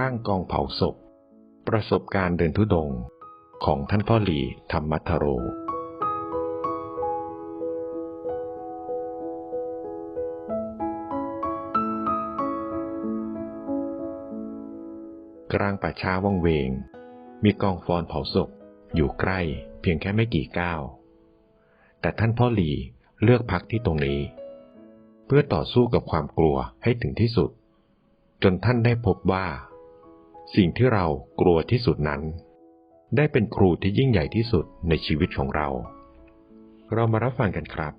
ข้างกองเผาศพ ประสบการณ์เดินทุดงของท่านพ่อหลีธรรมัทโร กลางป่าช้าว่องเวง มีกองฟอนเผาศพอยู่ใกล้เพียงแค่ไม่กี่ก้าว แต่ท่านพ่อหลีเลือกพักที่ตรงนี้ เพื่อต่อสู้กับความกลัวให้ถึงที่สุด จนท่านได้พบว่า สิ่งที่เรากลัวที่สุดนั้น ได้เป็นครูที่ยิ่งใหญ่ที่สุดในชีวิตของเรา เรามารับฟังกันครับ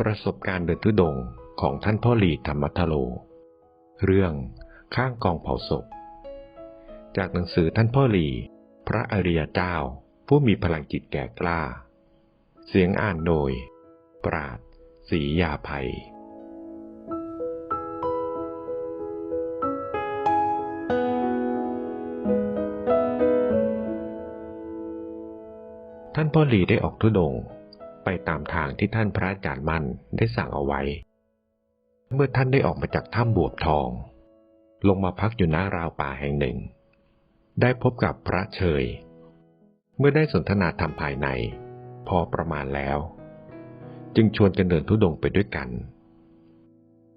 ประสบการณ์เดินทุดงของท่านพ่อหลีธรรมัทโล เรื่องข้างกองเผาศพ จากหนังสือท่านพ่อหลี พระอริยเจ้า ผู้มีพลังจิตแก่กล้า เสียงอ่านโดย ปราดศรียาภัย ท่านพ่อหลีได้ออกทุดงค์ไปตามทางที่ท่านพระอาจารย์มั่นได้สั่งเอาไว้ เมื่อท่านได้ออกมาจากถ้ำบวบทอง ลงมาพักอยู่หน้าราวป่าแห่งหนึ่ง ได้พบกับพระเชย เมื่อได้สนทนาธรรมภายใน พอประมาณแล้ว จึงชวนกันเดินทุดงค์ไปด้วยกัน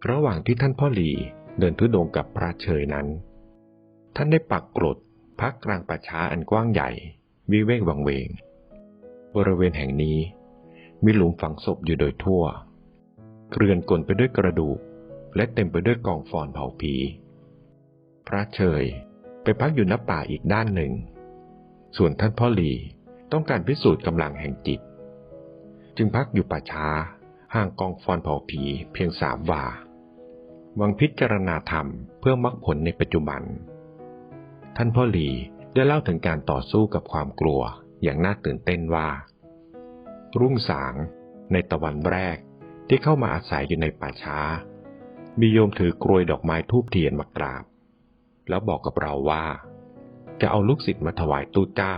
ระหว่างที่ท่านพ่อหลีเดินทุดงค์กับพระเชยนั้น ท่านได้ปักกรดพักกลางป่าช้าอันกว้างใหญ่ วิเวกวังเวง บริเวณแห่งนี้ มีหลุมฝังศพอยู่โดยทั่ว เกลื่อนกลนไปด้วยกระดูก และเต็มไปด้วยกองฟอนเผาผี พระเชยไปพักอยู่ณป่าอีกด้านหนึ่ง ส่วนท่านพ่อหลีต้องการพิสูจน์กำลังแห่งจิต จึงพักอยู่ป่าช้า ห่างกองฟอนเผาผีเพียงสามวาหวังพิจารณาธรรมเพื่อมรรคผลในปัจจุบัน ท่านพ่อหลีได้เล่าถึงการต่อสู้กับความกลัวอย่างน่าตื่นเต้นว่า รุ่งสางในตะวันแรกที่เข้ามาอาศัยอยู่ในป่าช้า มีโยมถือกรวยดอกไม้ทูบเทียนมากราบ แล้วบอกกับเราว่า จะเอาลูกศิษย์มาถวายตู้เจ้า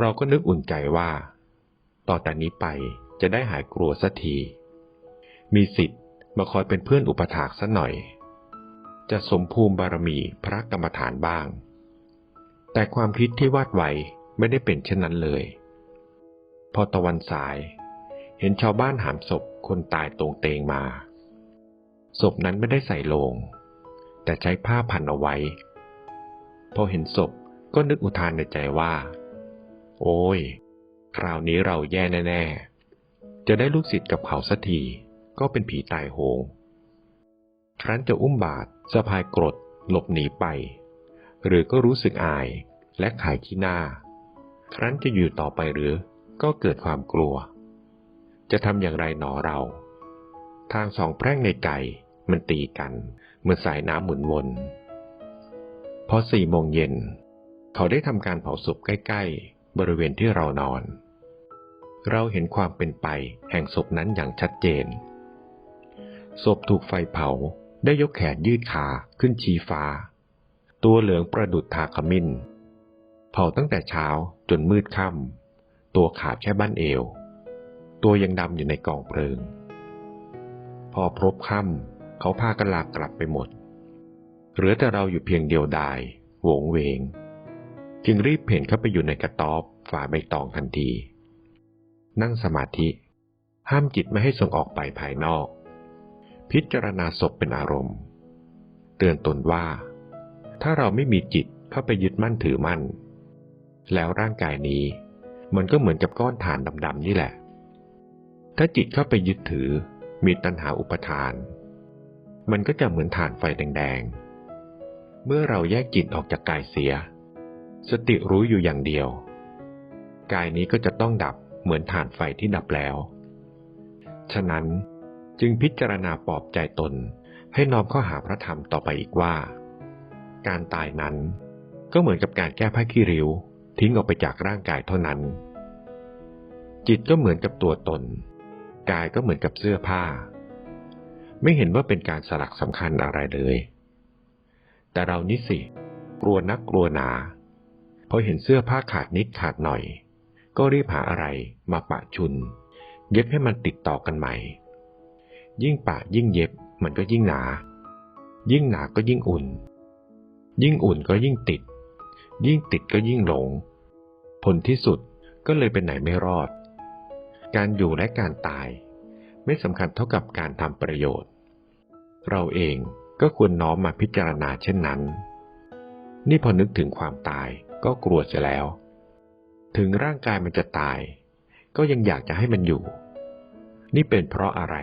เราก็นึกอุ่นใจว่า ต่อแต่นี้ไปจะได้หายกลัวสักที มีสิทธิ์มาคอยเป็นเพื่อนอุปถากสักหน่อย จะสมภูมิบารมีพระกรรมฐานบ้าง แต่ความคิดที่วาดไว้ไม่ได้เป็นเช่นนั้นเลย พอตะวันสาย เห็นชาวบ้านหามศพคนตายตรงเตงมา ศพนั้นไม่ได้ใส่โลง แต่ใช้ผ้าพันเอาไว้ พอเห็นศพก็นึกอุทานในใจว่า โอ้ย คราวนี้เราแย่แน่ ๆ จะได้ลูกศิษย์กับเขาสักทีก็เป็นผีตายโหง ครั้นจะอุ้มบาทสะพายกรดหลบหนีไป หรือก็รู้สึกอายและขายขี้หน้า ครั้นจะอยู่ต่อไปหรือ ก็เกิดความกลัว จะทำอย่างไรหนอเรา ทางสองแพร่งในใจมันตีกันเหมือนสายน้ำหมุนวน พอสี่โมงเย็น เขาได้ทำการเผาศพใกล้ๆ บริเวณที่เรานอน เราเห็นความเป็นไปแห่งศพนั้นอย่างชัดเจน ศพถูกไฟเผาได้ยกแขนยืดขาขึ้นชี้ฟ้า ตัวเหลืองประดุดทาขมิ้น เผาตั้งแต่เช้าจนมืดค่ำ ตัวขาดแค่บ้านเอว ตัวยังดำอยู่ในกองเพลิง พอพรบค่ำเขาพากันลากลับไปหมด เหลือแต่เราอยู่เพียงเดียวดายโหวงเวง จึงรีบเพ่นเข้าไปอยู่ในกระต๊อบฝาใบตองทันที นั่งสมาธิ ห้ามจิตไม่ให้ส่งออกไปภายนอก พิจารณาศพเป็นอารมณ์ เตือนตนว่า ถ้าเราไม่มีจิตเข้าไปยึดมั่นถือมั่น แล้วร่างกายนี้ มันก็เหมือนกับก้อนฐานดำๆนี่แหละ ถ้าจิตเข้าไปยึดถือมีตัณหาอุปทาน มันก็จะเหมือนฐานไฟแดงๆ เมื่อเราแยกจิตออกจากกายเสีย สติรู้อยู่อย่างเดียว กายนี้ก็จะต้องดับเหมือนฐานไฟที่ดับแล้ว ฉะนั้นจึงพิจารณาปลอบใจตนให้น้อมเข้าหาพระธรรมต่อไปอีกว่า การตายนั้นก็เหมือนกับการแก้ผ้าขี้ริ้ว ทิ้งออกไปจากร่างกายเท่านั้น จิตก็เหมือนกับตัวตน กายก็เหมือนกับเสื้อผ้า ไม่เห็นว่าเป็นการสลักสำคัญอะไรเลย แต่เรานี่สิ กลัวนักกลัวหนา พอเห็นเสื้อผ้าขาดนิดขาดหน่อย ก็รีบหาอะไรมาปะชุน เย็บให้มันติดต่อกันใหม่ ยิ่งปะยิ่งเย็บมันก็ยิ่งหนา ยิ่งหนาก็ยิ่งอุ่น ยิ่งอุ่นก็ยิ่งติด ยิ่งติดก็ยิ่งหลง ผลที่สุดก็เลยเป็นไหนไม่รอด การอยู่และการตาย ไม่สำคัญเท่ากับการทำประโยชน์ เราเองก็ควรน้อมมาพิจารณาเช่นนั้น นี่พอนึกถึงความตายก็กลัวจะแล้ว ถึงร่างกายมันจะตาย ก็ยังอยากจะให้มันอยู่ นี่เป็นเพราะอะไร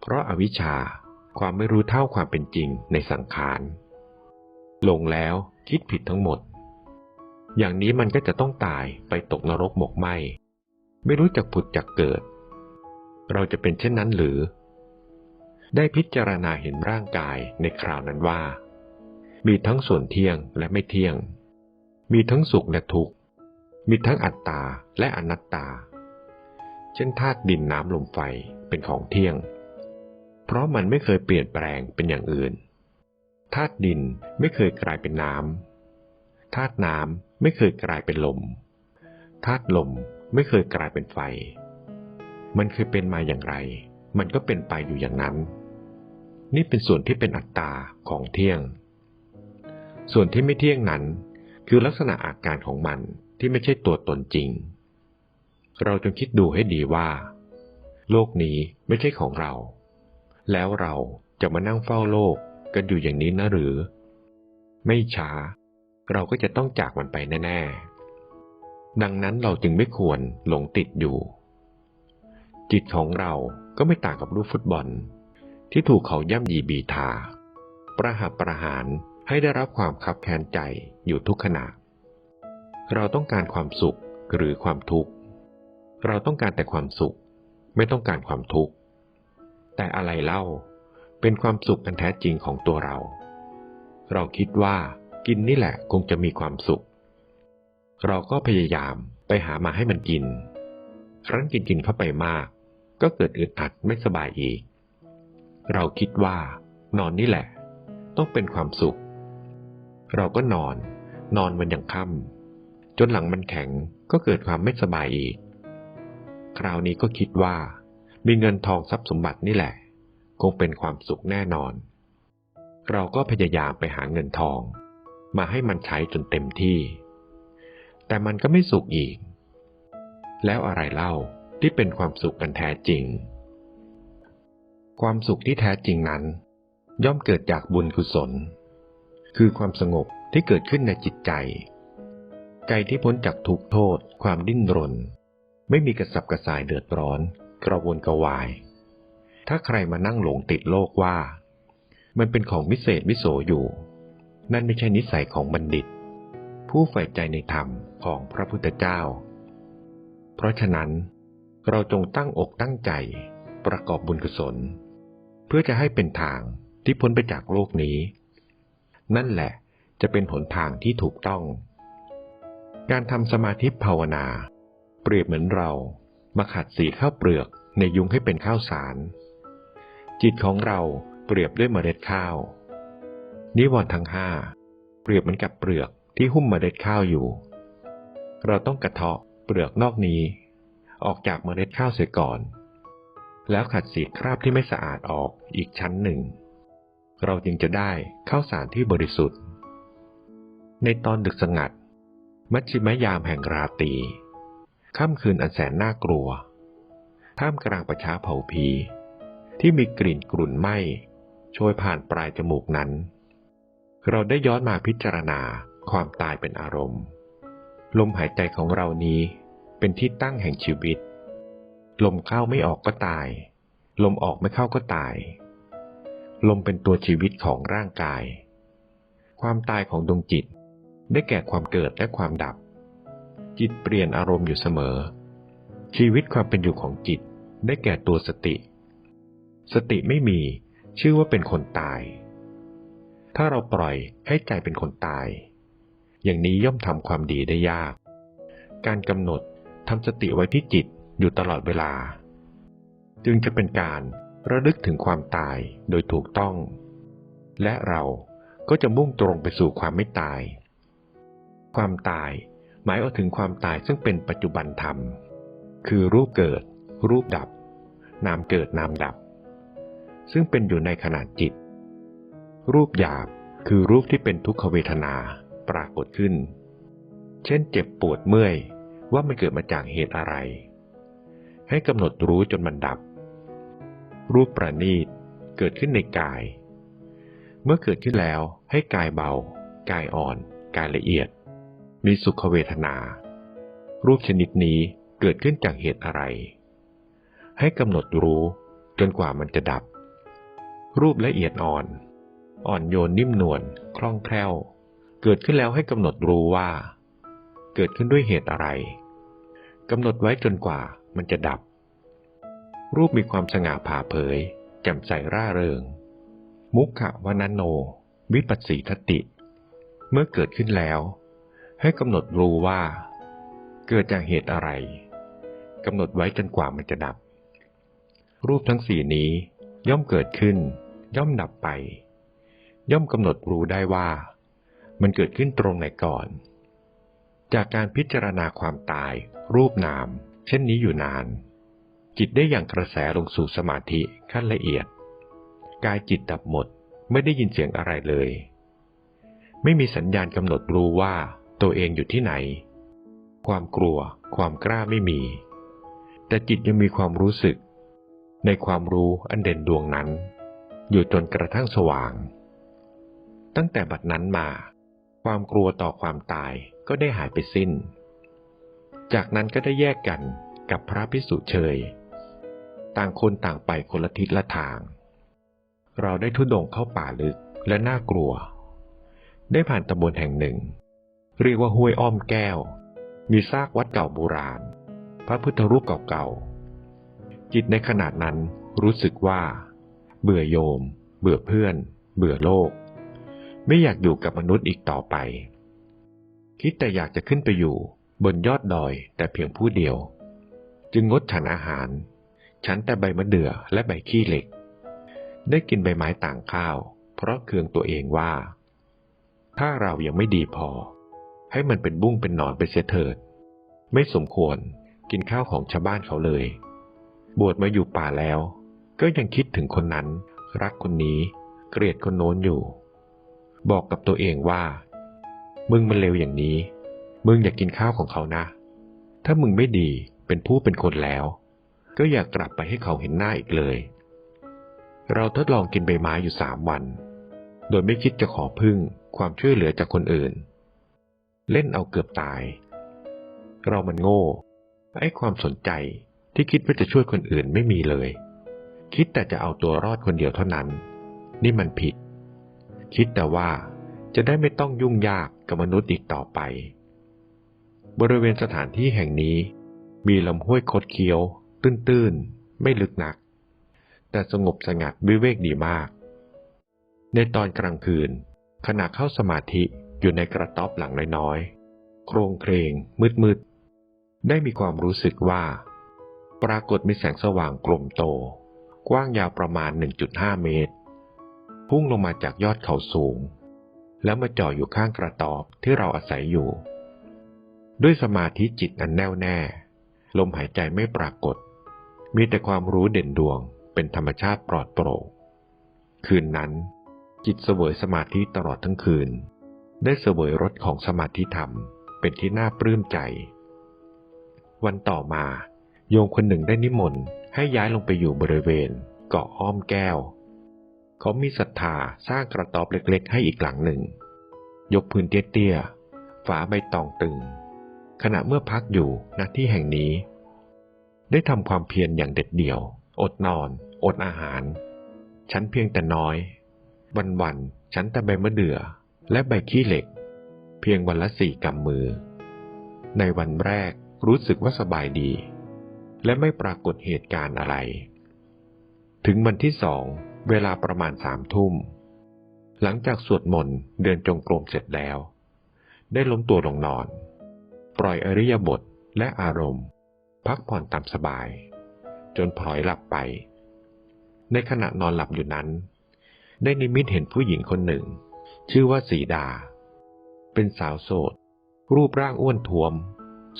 เพราะอาวิชชาความไม่รู้เท่าความเป็นจริงในสังขารหลงแล้วคิดผิดทั้งหมด อย่างนี้มันก็จะต้องตายไปตกนรกหมกไหม ไม่รู้จักผุดจักเกิด เราจะเป็นเช่นนั้นหรือ ได้พิจารณาเห็นร่างกายในคราวนั้นว่า มีทั้งส่วนเที่ยงและไม่เที่ยง มีทั้งสุขและทุกข์ มีทั้งอัตตาและอนัตตา เช่นธาตุดินน้ำลมไฟเป็นของเที่ยง เพราะมันไม่เคยเปลี่ยนแปลงเป็นอย่างอื่นธาตุดินไม่เคยกลายเป็นน้ำธาตุน้ำไม่เคยกลายเป็นลม ธาตุลม ไม่เคยกลายเป็นไฟ มันเคยเป็นมาอย่างไร มันก็เป็นไปอยู่อย่างนั้น นี่เป็นส่วนที่เป็นอัตตาของเที่ยง ส่วนที่ไม่เที่ยงนั้น คือลักษณะอาการของมันที่ไม่ใช่ตัวตนจริง เราจงคิดดูให้ดีว่า โลกนี้ไม่ใช่ของเรา แล้วเราจะมานั่งเฝ้าโลกกันอยู่อย่างนี้นะหรือ ไม่ช้า เราก็จะต้องจากมันไปแน่ ๆ ดังนั้นเราจึงไม่ควรหลงติดอยู่ จิตของเราก็ไม่ต่างกับลูกฟุตบอล ที่ถูกเขาย่ำยีบีทา ประหับประหารให้ได้รับความคับแค้นใจอยู่ทุกขณะ เราต้องการความสุขหรือความทุกข์ เราต้องการแต่ความสุข ไม่ต้องการความทุกข์ แต่อะไรเล่าเป็นความสุขอันแท้จริงของตัวเรา เราคิดว่ากินนี่แหละคงจะมีความสุข เราก็พยายามไปหามาให้มันกิน ครั้นกินกินเข้าไปมาก ก็เกิดอึดอัดไม่สบายอีก เราคิดว่า นอนนี่แหละ ต้องเป็นความสุข เราก็นอน นอนมันอยังค่ำจนหลังมันแข็งก็เกิดความไม่สบายอีก คราวนี้ก็คิดว่า มีเงินทองทรัพย์สมบัตินี่แหละ คงเป็นความสุขแน่นอน เราก็พยายามไปหาเงินทอง มาให้มันใช้จนเต็มที่ แต่มันก็ไม่สุขอีก แล้วอะไรเล่าที่เป็นความสุขกันแท้จริง ความสุขที่แท้จริงนั้น ย่อมเกิดจากบุญกุศล คือความสงบที่เกิดขึ้นในจิตใจ ใจที่พ้นจากทุกโทษ ความดิ้นรน ไม่มีกระสับกระส่ายเดือดร้อน กระวนกระวาย ถ้าใครมานั่งหลงติดโลกว่า มันเป็นของวิเศษวิโสอยู่ นั่นไม่ใช่นิสัยของบัณฑิต ผู้ใฝ่ใจในธรรมของพระพุทธเจ้า เพราะฉะนั้น เราจงตั้งอกตั้งใจประกอบบุญกุศล เพื่อจะให้เป็นทางที่พ้นไปจากโลกนี้ นั่นแหละจะเป็นหนทางที่ถูกต้อง การทำสมาธิภาวนา เปรียบเหมือนเรามาขัดสีข้าวเปลือกในยุงให้เป็นข้าวสาร จิตของเราเปรียบด้วยเมล็ดข้าว นิวรณ์ทั้งห้าเปรียบเหมือนกับเปลือก ที่หุ้มเมล็ดข้าวอยู่ เราต้องกระเทาะเปลือกนอกนี้ ออกจากเมล็ดข้าวเสียก่อน แล้วขัดสีคราบที่ไม่สะอาดออกอีกชั้นหนึ่ง เราจึงจะได้ข้าวสารที่บริสุทธิ์ ในตอนดึกสงัด มัชชิมยามแห่งราตรีค่ำคืนอันแสนน่ากลัว ท่ามกลางประชาเผ่าผีที่มีกลิ่นกลุ่นไหม้โชยผ่านปลายจมูกนั้น เราได้ย้อนมาพิจารณา ความตายเป็นอารมณ์ ลมหายใจของเรานี้เป็นที่ตั้งแห่งชีวิต ลมเข้าไม่ออกก็ตาย ลมออกไม่เข้าก็ตาย ลมเป็นตัวชีวิตของร่างกาย ความตายของดวงจิต ได้แก่ความเกิดและความดับ จิตเปลี่ยนอารมณ์อยู่เสมอ ชีวิตความเป็นอยู่ของจิต ได้แก่ตัวสติ สติไม่มีชื่อว่าเป็นคนตาย ถ้าเราปล่อยให้ใจเป็นคนตาย อย่างนี้ย่อมทำความดีได้ยาก การกำหนดทำสติไว้ที่จิตอยู่ตลอดเวลา จึงจะเป็นการระลึกถึงความตายโดยถูกต้อง และเราก็จะมุ่งตรงไปสู่ความไม่ตาย ความตายหมายเอาถึงความตายซึ่งเป็นปัจจุบันธรรม คือรูปเกิด รูปดับ นามเกิดนามดับ ซึ่งเป็นอยู่ในขณะจิต รูปหยาบคือรูปที่เป็นทุกขเวทนา ปรากฏขึ้น เช่นเจ็บปวดเมื่อยว่ามันเกิดมาจากเหตุอะไร ให้กำหนดรู้จนมันดับ รูปประณีตเกิดขึ้นในกาย เมื่อเกิดขึ้นแล้วให้กายเบา กายอ่อน กายละเอียด มีสุขเวทนา รูปชนิดนี้เกิดขึ้นจากเหตุอะไร ให้กำหนดรู้จนกว่ามันจะดับ รูปละเอียดอ่อน อ่อนโยนนิ่มนวลคล่องแคล่ว เกิดขึ้นแล้วให้กำหนดรู้ว่า เกิดขึ้นด้วยเหตุอะไรกำหนดไว้จนกว่ามันจะดับ รูปมีความสง่าผ่าเผย แจ่มใสร่าเริง มุขะวนโน วิปัสสีทติ เมื่อเกิดขึ้นแล้ว ให้กำหนดรู้ว่า เกิดจากเหตุอะไรกำหนดไว้จนกว่ามันจะดับ รูปทั้งสี่นี้ย่อมเกิดขึ้น ย่อมดับไป ย่อมกำหนดรู้ได้ว่า มันเกิดขึ้นตรงไหนก่อน จากการพิจารณาความตาย รูปนาม เช่นนี้อยู่นาน จิตได้อย่างกระแสลงสู่สมาธิขั้นละเอียด กายจิตดับหมดไม่ได้ยินเสียงอะไรเลย ไม่มีสัญญาณกำหนดรู้ว่าตัวเองอยู่ที่ไหน ความกลัว ความกล้าไม่มี แต่จิตยังมีความรู้สึก ในความรู้อันเด่นดวงนั้น อยู่จนกระทั่งสว่าง ตั้งแต่บัดนั้นมา ความกลัวต่อความตายก็ได้หายไปสิ้น จากนั้นก็ได้แยกกันกับพระพิสุเชย ต่างคนต่างไปคนละทิศละทาง เราได้ทุดงเข้าป่าลึกและน่ากลัว ได้ผ่านตำบลแห่งหนึ่ง เรียกว่าห้วยอ้อมแก้ว มีซากวัดเก่าโบราณ พระพุทธรูปเก่าๆจิตในขนาดนั้นรู้สึกว่า เบื่อโยม เบื่อเพื่อน เบื่อโลก ไม่อยากอยู่กับมนุษย์อีกต่อไป คิดแต่อยากจะขึ้นไปอยู่ บนยอดดอยแต่เพียงผู้เดียว จึงงดฉันอาหาร ฉันแต่ใบมะเดื่อและใบขี้เหล็ก ได้กินใบไม้ต่างข้าว เพราะเคืองตัวเองว่า ถ้าเรายังไม่ดีพอ ให้มันเป็นบุ้งเป็นหนอนไปเสียเถิด ไม่สมควรกินข้าวของชาวบ้านเขาเลย บวชมาอยู่ป่าแล้ว ก็ยังคิดถึงคนนั้น รักคนนี้ เกลียดคนโน้นอยู่ บอกกับตัวเองว่า มึงมันเลวอย่างนี้ มึงอยากกินข้าวของเขานะ ถ้ามึงไม่ดีเป็นผู้เป็นคนแล้ว ก็อยากกลับไปให้เขาเห็นหน้าอีกเลย เราทดลองกินใบไม้อยู่สามวัน โดยไม่คิดจะขอพึ่งความช่วยเหลือจากคนอื่น เล่นเอาเกือบตาย เรามันโง่ ไอ้ความสนใจที่คิดว่าจะช่วยคนอื่นไม่มีเลย คิดแต่จะเอาตัวรอดคนเดียวเท่านั้น นี่มันผิด คิดแต่ว่าจะได้ไม่ต้องยุ่งยากกับมนุษย์อีกต่อไป บริเวณสถานที่แห่งนี้ มีลำห้วยคดเคี้ยว ตื้นๆ ไม่ลึกนัก แต่สงบสงัดวิเวกดีมาก ในตอนกลางคืน ขณะเข้าสมาธิอยู่ในกระต๊อบหลังน้อยๆ โครงเครงมืดๆ ได้มีความรู้สึกว่า ปรากฏมีแสงสว่างกลมโต กว้างยาวประมาณ 1.5 เมตร พุ่งลงมาจากยอดเขาสูง แล้วมาจ่ออยู่ข้างกระตอบที่เราอาศัยอยู่ ด้วยสมาธิจิตอันแน่วแน่ ลมหายใจไม่ปรากฏ มีแต่ความรู้เด่นดวงเป็นธรรมชาติปลอดโปร่งคืนนั้น จิตเสวยสมาธิตลอดทั้งคืน ได้เสวยรสของสมาธิธรรมเป็นที่น่าปลื้มใจ วันต่อมา โยมคนหนึ่งได้นิมนต์ให้ย้ายลงไปอยู่บริเวณเกาะอ้อมแก้ว เขามีศรัทธาสร้างกระต๊อบเล็กๆ ให้อีกหลังหนึ่ง ยกพื้นเตี้ยๆ ฝาใบตองตึง ขณะเมื่อพักอยู่ณที่แห่งนี้ ได้ทำความเพียรอย่างเด็ดเดี่ยว อดนอน อดอาหาร ฉันเพียงแต่น้อย วันๆ ฉันแต่ใบมะเดื่อ และใบขี้เหล็ก เพียงวันละสี่กำมือ ในวันแรกรู้สึกว่าสบายดี และไม่ปรากฏเหตุการณ์อะไร ถึงวันที่สอง เวลาประมาณสามทุ่ม หลังจากสวดมนต์เดินจงกรมเสร็จแล้ว ได้ล้มตัวลงนอน ปล่อยอริยบทและอารมณ์ พักผ่อนตามสบาย จนพลอยหลับไป ในขณะนอนหลับอยู่นั้น ได้นิมิตเห็นผู้หญิงคนหนึ่ง ชื่อว่าสีดา เป็นสาวโสด รูปร่างอ้วนท้วม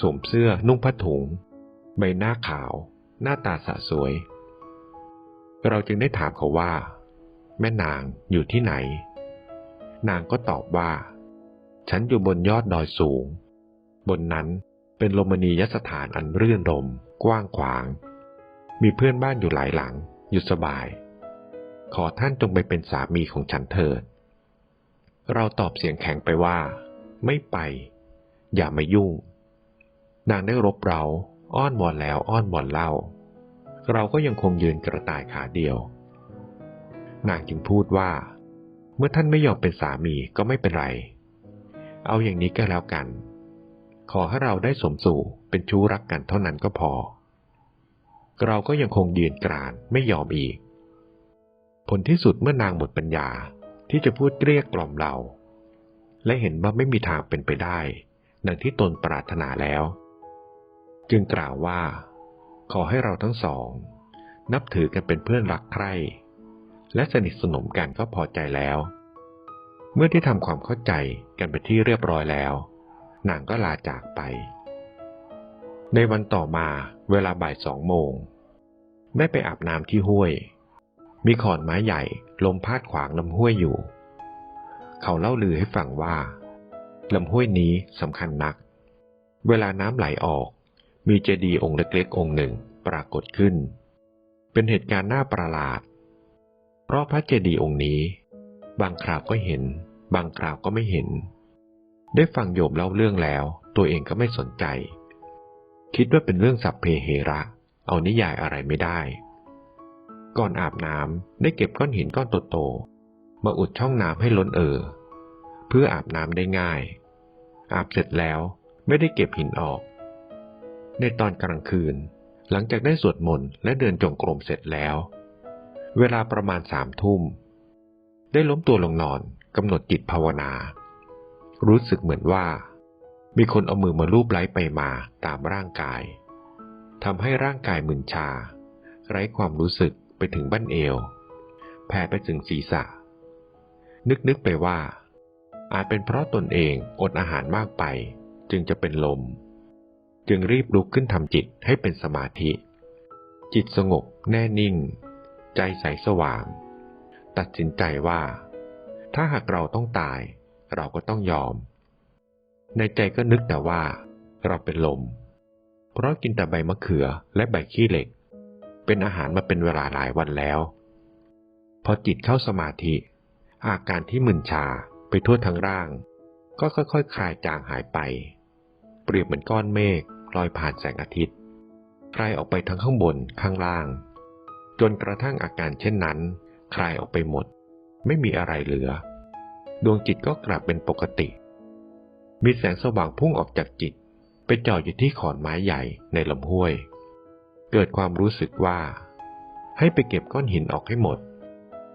สวมเสื้อนุ่งผ้าถุง ใบหน้าขาว หน้าตาสะสวย เราจึงได้ถามเขาว่า แม่นางอยู่ที่ไหน นางก็ตอบว่า ฉันอยู่บนยอดดอยสูง บนนั้นเป็นโรมณียสถานอันรื่นรม กว้างขวาง มีเพื่อนบ้านอยู่หลายหลัง อยู่สบาย ขอท่านจงไปเป็นสามีของฉันเถิด เราตอบเสียงแข็งไปว่า ไม่ไป อย่ามายุ่ง นางได้รบเราอ้อนวอนแล้วอ้อนวอนเล่า เราก็ยังคงยืนกระต่ายขาเดียว นางจึงพูดว่า เมื่อท่านไม่ยอมเป็นสามีก็ไม่เป็นไร เอาอย่างนี้ก็แล้วกัน ขอให้เราได้สมสู่เป็นชู้รักกันเท่านั้นก็พอ เราก็ยังคงยืนกรานไม่ยอมอีก ผลที่สุดเมื่อนางหมดปัญญาที่จะพูดเกลี้ยกล่อมเรา และเห็นว่าไม่มีทางเป็นไปได้ดังที่ตนปรารถนาแล้ว จึงกล่าวว่า ขอให้เราทั้งสอง นับถือกันเป็นเพื่อนรักใคร่และสนิทสนมกันก็พอใจแล้ว เมื่อที่ทำความเข้าใจกันไปนที่เรียบร้อยแล้วนางก็ลาจากไป ในวันต่อมาเวลาบ่ายสองโมง ได้ไปอาบน้ำที่ห้วย มีขอนไม้ใหญ่ลมพาดขวางลำห้วยอยู่ เขาเล่าลือให้ฟังว่าลำห้วยนี้สำคัญนัก เวลาน้ำไหลออก มีเจดีย์องค์เล็กๆ องค์หนึ่งปรากฏขึ้น เป็นเหตุการณ์น่าประหลาด เพราะพระเจดีย์องค์นี้ บางคราวก็เห็น บางคราวก็ไม่เห็น ได้ฟังโยมเล่าเรื่องแล้ว ตัวเองก็ไม่สนใจ คิดว่าเป็นเรื่องสัพเพเหระ เอานิยายอะไรไม่ได้ ก่อนอาบน้ำได้เก็บก้อนหินก้อนโตๆมาอุดช่องน้ำให้ล้นเออเพื่ออาบน้ำได้ง่าย อาบเสร็จแล้วไม่ได้เก็บหินออก ในตอนกลางคืน หลังจากได้สวดมนต์และเดินจงกรมเสร็จแล้ว เวลาประมาณสามทุ่ม ได้ล้มตัวลงนอนกำหนดจิตภาวนา รู้สึกเหมือนว่า มีคนเอามือมาลูบไล้ไปมาตามร่างกายทำให้ร่างกายมึนชา ไร้ความรู้สึกไปถึงบั้นเอว แผ่ไปถึงศีรษะ นึกนึกไปว่า อาจเป็นเพราะตนเองอดอาหารมากไป จึงจะเป็นลม จึงรีบลุกขึ้นทำจิตให้เป็นสมาธิ จิตสงบแน่นิ่ง ใจใสสว่าง ตัดสินใจว่า ถ้าหากเราต้องตาย เราก็ต้องยอม ในใจก็นึกแต่ว่า เราเป็นลม เพราะกินแต่ใบมะเขือและใบขี้เหล็ก เป็นอาหารมาเป็นเวลาหลายวันแล้ว พอจิตเข้าสมาธิ อาการที่มึนชาไปทั่วทั้งร่าง ก็ค่อยๆคคลายจางหายไป เปรียบเหมือนก้อนเมฆลอยผ่านแสงอาทิตย์คลายออกไปทั้งข้างบนข้างล่าง จนกระทั่งอาการเช่นนั้น คลายออกไปหมด ไม่มีอะไรเหลือ ดวงจิตก็กลับเป็นปกติ มีแสงสว่างพุ่งออกจากจิต ไปจ่ออยู่ที่ขอนไม้ใหญ่ในลำห้วย เกิดความรู้สึกว่า ให้ไปเก็บก้อนหินออกให้หมด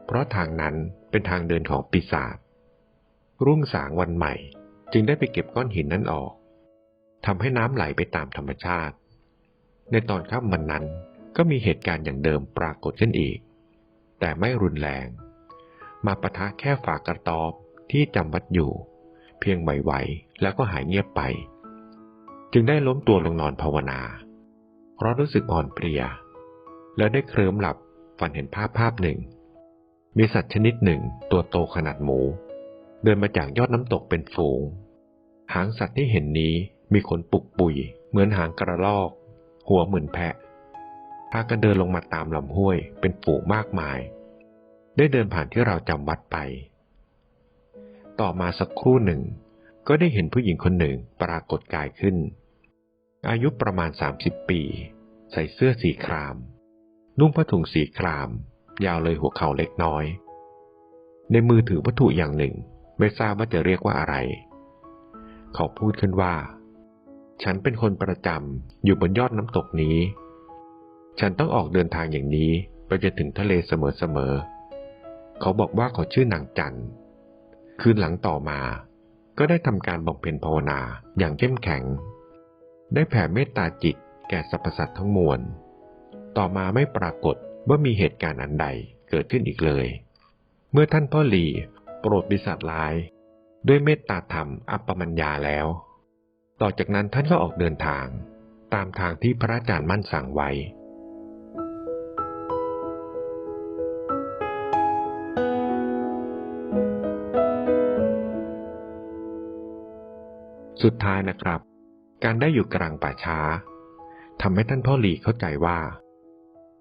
เพราะทางนั้นเป็นทางเดินของปีศาจรุ่งสางวันใหม่ จึงได้ไปเก็บก้อนหินนั้นออก ทำให้น้ำไหลไปตามธรรมชาติ ในตอนค่ำวันนั้นก็มีเหตุการณ์อย่างเดิมปรากฏขึ้นอีก แต่ไม่รุนแรง มาปะทะแค่ฝากระตอบที่จำวัดอยู่ เพียงไหวๆแล้วก็หายเงียบไป จึงได้ล้มตัวลงนอนภาวนา เพราะรู้สึกอ่อนเพลีย แล้วได้เคลิ้มหลับฝันเห็นภาพภาพหนึ่ง มีสัตว์ชนิดหนึ่งตัวโตขนาดหมู เดินมาจากยอดน้ำตกเป็นฝูง หางสัตว์ที่เห็นนี้ มีขนปุกปุย เหมือนหางกระรอก หัวเหมือนแพะพากันเดินลงมาตามลำห้วย เป็นฝูงมากมาย ได้เดินผ่านที่เราจำวัดไป ต่อมาสักครู่หนึ่ง ก็ได้เห็นผู้หญิงคนหนึ่งปรากฏกายขึ้น อายุประมาณ 30 ปี ใส่เสื้อสีคราม นุ่งผ้าถุงสีคราม ยาวเลยหัวเข่าเล็กน้อย ในมือถือวัตถุอย่างหนึ่ง ไม่ทราบว่าจะเรียกว่าอะไร เขาพูดขึ้นว่า ฉันเป็นคนประจำอยู่บนยอดน้ำตกนี้ ฉันต้องออกเดินทางอย่างนี้ไปจนถึงทะเลเสมอๆ เขาบอกว่าเขาชื่อนางจันคืนหลังต่อมา ก็ได้ทำการบำเพ็ญภาวนาอย่างเข้มแข็ง ได้แผ่เมตตาจิตแก่สรรพสัตว์ทั้งมวล ต่อมาไม่ปรากฏว่ามีเหตุการณ์อันใดเกิดขึ้นอีกเลย เมื่อท่านพ่อหลีโปรดบิสัตร้าย ด้วยเมตตาธรรมอัปปมัญญาแล้ว ต่อจากนั้นท่านก็ออกเดินทาง ตามทางที่พระอาจารย์มั่นสั่งไว้ สุดท้ายนะครับ การได้อยู่กลางป่าช้าทำให้ท่านพ่อหลีเข้าใจว่า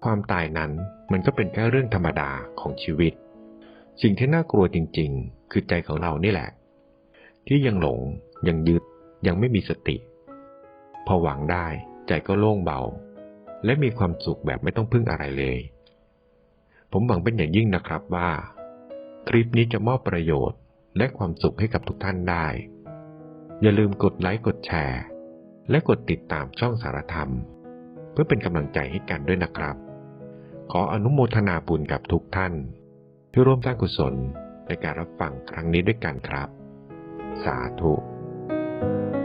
ความตายนั้นมันก็เป็นแค่เรื่องธรรมดาของชีวิต สิ่งที่น่ากลัวจริง ๆ คือใจของเรานี่แหละ ที่ยังหลงยังยึด ยังไม่มีสติ พอหวังได้ใจก็โล่งเบา และมีความสุขแบบไม่ต้องพึ่งอะไรเลย ผมหวังเป็นอย่างยิ่งนะครับว่า คลิปนี้จะมอบประโยชน์และความสุขให้กับทุกท่านได้ อย่าลืมกดไลค์กดแชร์ และกดติดตามช่องสารธรรม เพื่อเป็นกำลังใจให้กันด้วยนะครับ ขออนุโมทนาบุญกับทุกท่าน ที่ร่วมสร้างกุศลในการรับฟังครั้งนี้ด้วยกันครับ สาธุ thank you